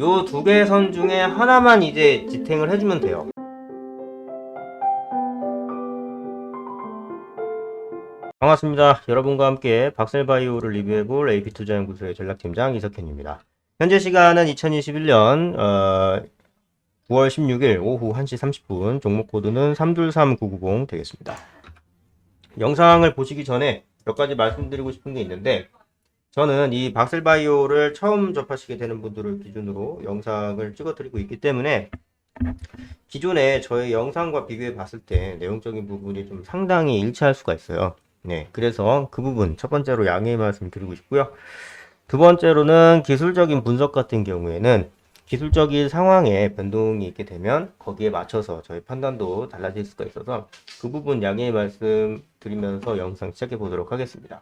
요 두개선 중에 하나만 이제 지탱을 해주면 돼요. 반갑습니다. 여러분과 함께 박셀바이오를 리뷰해볼 AP투자연구소의 전략팀장 이석현입니다. 현재 시간은 2021년 어, 9월 16일 오후 1시 30분 종목 코드는 323990 되겠습니다. 영상을 보시기 전에 몇 가지 말씀드리고 싶은 게 있는데 저는 이 박셀바이오를 처음 접하시게 되는 분들을 기준으로 영상을 찍어 드리고 있기 때문에 기존에 저의 영상과 비교해 봤을 때 내용적인 부분이 좀 상당히 일치할 수가 있어요. 네, 그래서 그 부분 첫 번째로 양해의 말씀 드리고 싶고요. 두 번째로는 기술적인 분석 같은 경우에는 기술적인 상황에 변동이 있게 되면 거기에 맞춰서 저희 판단도 달라질 수가 있어서 그 부분 양해의 말씀 드리면서 영상 시작해 보도록 하겠습니다.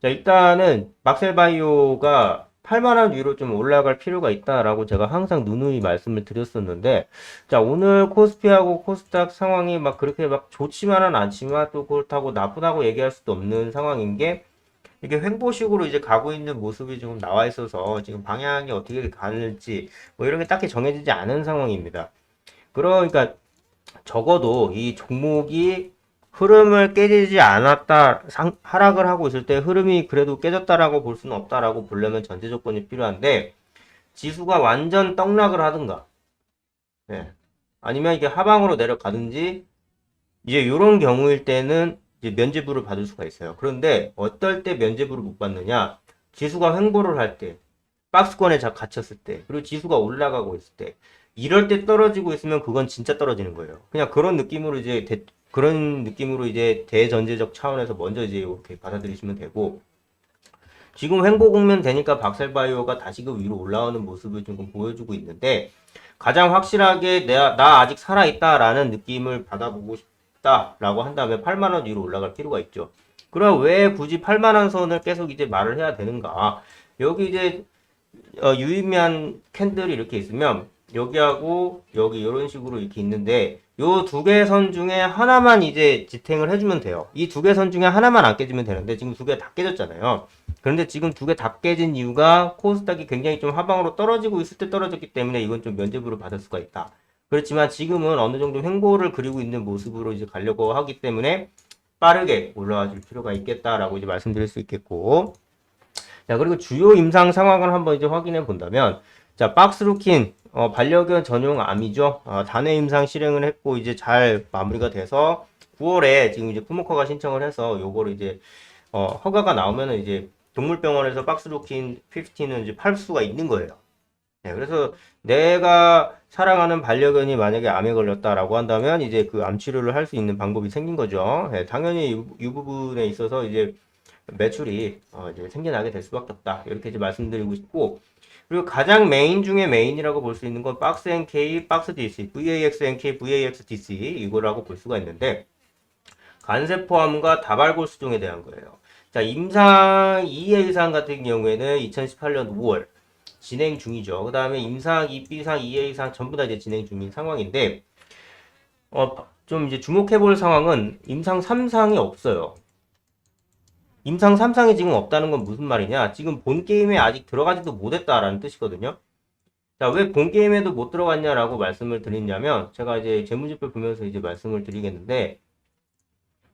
자, 일단은 막셀바이오가 8만원 위로 좀 올라갈 필요가 있다라고 제가 항상 누누이 말씀을 드렸었는데, 자, 오늘 코스피하고 코스닥 상황이 막 그렇게 막 좋지만은 않지만 또 그렇다고 나쁘다고 얘기할 수도 없는 상황인 게, 이게 횡보식으로 이제 가고 있는 모습이 지금 나와 있어서 지금 방향이 어떻게 가는지 뭐 이런 게 딱히 정해지지 않은 상황입니다. 그러니까 적어도 이 종목이 흐름을 깨지지 않았다, 상, 하락을 하고 있을 때 흐름이 그래도 깨졌다라고 볼 수는 없다라고 보려면 전제 조건이 필요한데, 지수가 완전 떡락을 하든가, 예. 아니면 이게 하방으로 내려가든지, 이제 이런 경우일 때는 이제 면제부를 받을 수가 있어요. 그런데 어떨 때 면제부를 못 받느냐? 지수가 횡보를 할 때, 박스권에 자- 갇혔을 때, 그리고 지수가 올라가고 있을 때, 이럴 때 떨어지고 있으면 그건 진짜 떨어지는 거예요. 그냥 그런 느낌으로 이제 대- 그런 느낌으로 이제 대전제적 차원에서 먼저 이제 이렇게 받아들이시면 되고 지금 횡보 국면 되니까 박셀바이오가 다시금 위로 올라오는 모습을 조금 보여주고 있는데 가장 확실하게 내가 나 아직 살아 있다라는 느낌을 받아보고 싶다라고 한다면 8만 원 위로 올라갈 필요가 있죠. 그럼 왜 굳이 8만 원 선을 계속 이제 말을 해야 되는가? 여기 이제 어, 유의미한 캔들이 이렇게 있으면 여기하고 여기 이런 식으로 이렇게 있는데 요 두 개 선 중에 하나만 이제 지탱을 해주면 돼요. 이 두 개 선 중에 하나만 안 깨지면 되는데 지금 두 개 다 깨졌잖아요. 그런데 지금 두 개 다 깨진 이유가 코스닥이 굉장히 좀 하방으로 떨어지고 있을 때 떨어졌기 때문에 이건 좀 면제부를 받을 수가 있다. 그렇지만 지금은 어느 정도 횡보를 그리고 있는 모습으로 이제 가려고 하기 때문에 빠르게 올라와 줄 필요가 있겠다라고 이제 말씀드릴 수 있겠고. 자, 그리고 주요 임상 상황을 한번 이제 확인해 본다면, 자, 박스루킨, 어, 반려견 전용 암이죠. 어, 단회 임상 실행을 했고, 이제 잘 마무리가 돼서 9월에 지금 이제 푸모커가 신청을 해서 요거를 이제, 어, 허가가 나오면은 이제 동물병원에서 박스루킨 50는 이제 팔 수가 있는 거예요. 네, 그래서 내가 사랑하는 반려견이 만약에 암에 걸렸다라고 한다면 이제 그 암 치료를 할 수 있는 방법이 생긴 거죠. 네, 당연히 이, 이 부분에 있어서 이제 매출이 어, 이제 생겨나게 될 수밖에 없다. 이렇게 이제 말씀드리고 싶고 그리고 가장 메인 중에 메인이라고 볼 수 있는 건 박스 NK, 박스 DC, VAX NK, VAX DC 이거라고 볼 수가 있는데 간세 포함과 다발골 수종에 대한 거예요. 자, 임상 2회 이상 같은 경우에는 2018년 5월 진행 중이죠. 그 다음에 임상 2B상, 2회 이상 전부 다 이제 진행 중인 상황인데 어, 좀 이제 주목해 볼 상황은 임상 3상이 없어요. 임상 3상이 지금 없다는 건 무슨 말이냐? 지금 본 게임에 아직 들어가지도 못했다라는 뜻이거든요. 자, 왜 본 게임에도 못 들어갔냐라고 말씀을 드리냐면, 제가 이제 재무제표 보면서 이제 말씀을 드리겠는데,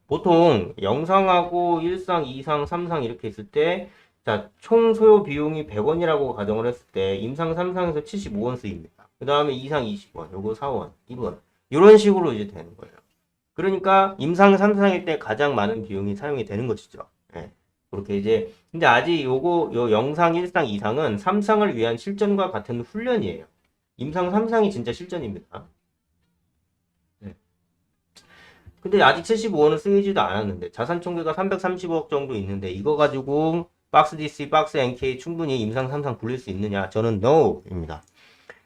보통 영상하고 1상, 2상, 3상 이렇게 있을 때, 자, 총 소요 비용이 100원이라고 가정을 했을 때, 임상 3상에서 75원 쓰입니다. 그 다음에 2상 20원, 요거 4원, 2원. 이런 식으로 이제 되는 거예요. 그러니까 임상 3상일 때 가장 많은 비용이 사용이 되는 것이죠. 예. 그렇게 이제 근데 아직 요거 요 영상 1상 2상은 3상을 위한 실전과 같은 훈련이에요. 임상 3상이 진짜 실전입니다. 네. 근데 아직 75원은 쓰이지도 않았는데 자산 총계가 330억 정도 있는데 이거 가지고 박스 DC, 박스 NK 충분히 임상 3상 굴릴 수 있느냐? 저는 NO입니다.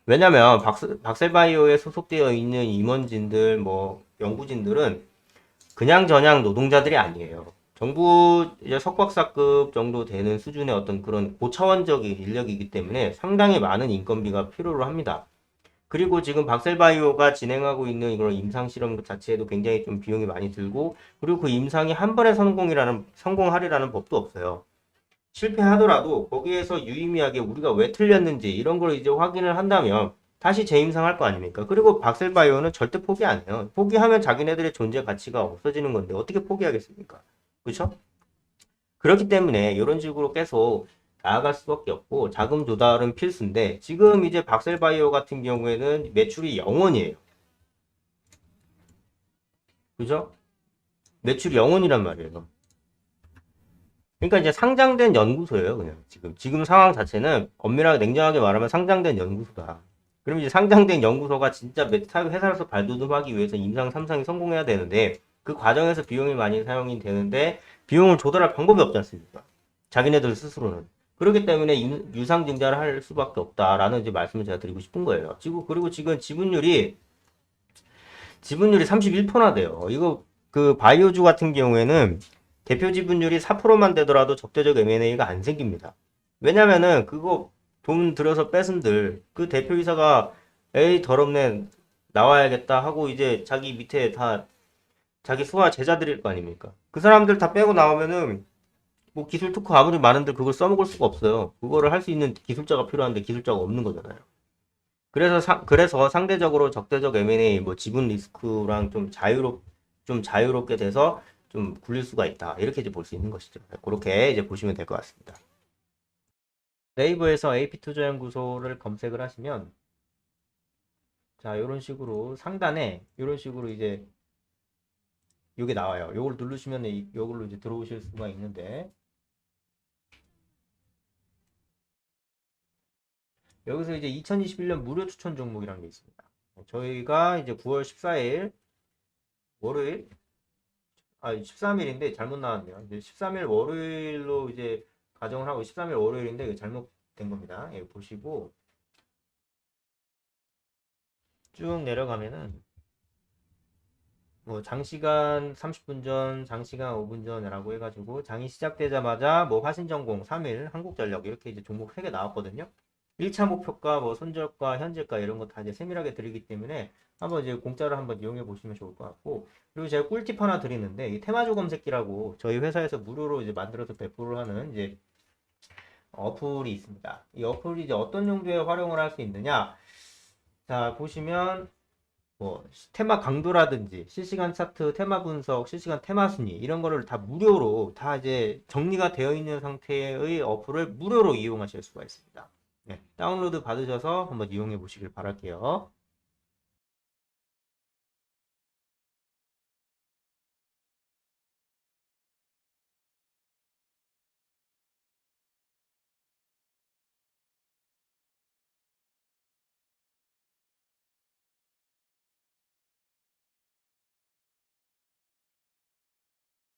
왜냐면 박스, 박셀바이오에 소속되어 있는 임원진들 뭐 연구진들은 그냥 저냥 노동자들이 아니에요. 정부 이제 석박사급 정도 되는 수준의 어떤 그런 고차원적인 인력이기 때문에 상당히 많은 인건비가 필요로 합니다. 그리고 지금 박셀바이오가 진행하고 있는 이런 임상 실험 자체에도 굉장히 좀 비용이 많이 들고 그리고 그 임상이 한 번에 성공이라는 성공하리라는 법도 없어요. 실패하더라도 거기에서 유의미하게 우리가 왜 틀렸는지 이런 걸 이제 확인을 한다면 다시 재임상할 거 아닙니까? 그리고 박셀바이오는 절대 포기 안 해요. 포기하면 자기네들의 존재 가치가 없어지는 건데 어떻게 포기하겠습니까? 그렇죠? 그렇기 때문에 이런 식으로 계속 나아갈 수밖에 없고 자금 조달은 필수인데 지금 이제 박셀바이오 같은 경우에는 매출이 0원이에요. 그죠? 매출이 0원이란 말이에요. 그러니까 이제 상장된 연구소예요, 그냥 지금 지금 상황 자체는 엄밀하게 냉정하게 말하면 상장된 연구소다. 그럼 이제 상장된 연구소가 진짜 메- 사- 회사로서 발돋움하기 위해서 임상 3상이 성공해야 되는데 그 과정에서 비용이 많이 사용이 되는데 비용을 조달할 방법이 없지 않습니까? 자기네들 스스로는. 그렇기 때문에 유- 유상 증자를 할 수밖에 없다라는 이제 말씀을 제가 드리고 싶은 거예요. 지금 그리고 지금 지분율이 지분율이 31%나 돼요. 이거 그 바이오주 같은 경우에는 대표 지분율이 4%만 되더라도 적대적 M&A가 안 생깁니다. 왜냐면은 그거 돈 들여서 뺏은들 그 대표이사가 에이 더럽네 나와야겠다 하고 이제 자기 밑에 다 자기 수하 제자들일 거 아닙니까? 그 사람들 다 빼고 나오면은 뭐 기술 특허 아무리 많은데 그걸 써먹을 수가 없어요. 그거를 할 수 있는 기술자가 필요한데 기술자가 없는 거잖아요. 그래서 상, 그래서 상대적으로 적대적 M&A 뭐 지분 리스크랑 좀 자유롭 좀 자유롭게 돼서 좀 굴릴 수가 있다. 이렇게 이제 볼 수 있는 것이죠. 그렇게 이제 보시면 될 것 같습니다. 네이버에서 AP투자연구소를 검색을 하시면 자, 이런 식으로 상단에 이런 식으로 이제 요게 나와요. 요걸 누르시면 이- 요걸로 이제 들어오실 수가 있는데 여기서 이제 2021년 무료 추천 종목이라는 게 있습니다. 저희가 이제 9월 14일 월요일 아 13일인데 잘못 나왔네요. 이제 13일 월요일로 이제 가정을 하고 13일 월요일인데 잘못된 겁니다. 예, 보시고 쭉 내려가면은 뭐 장시간 30분 전, 장시간 5분 전이라고 해가지고 장이 시작되자마자 뭐 화신전공 3일, 한국전력 이렇게 이제 종목 3개 나왔거든요. 1차 목표가 뭐 손절가, 현재가 이런 거 다 이제 세밀하게 드리기 때문에 한번 이제 공짜로 한번 이용해 보시면 좋을 것 같고 그리고 제가 꿀팁 하나 드리는데 이 테마주 검색기라고 저희 회사에서 무료로 이제 만들어서 배포를 하는 이제 어플이 있습니다. 이 어플이 이제 어떤 용도에 활용을 할 수 있느냐? 자 보시면 뭐 테마 강도라든지 실시간 차트, 테마 분석, 실시간 테마 순위 이런 거를 다 무료로 다 이제 정리가 되어 있는 상태의 어플을 무료로 이용하실 수가 있습니다. 네, 다운로드 받으셔서 한번 이용해 보시길 바랄게요.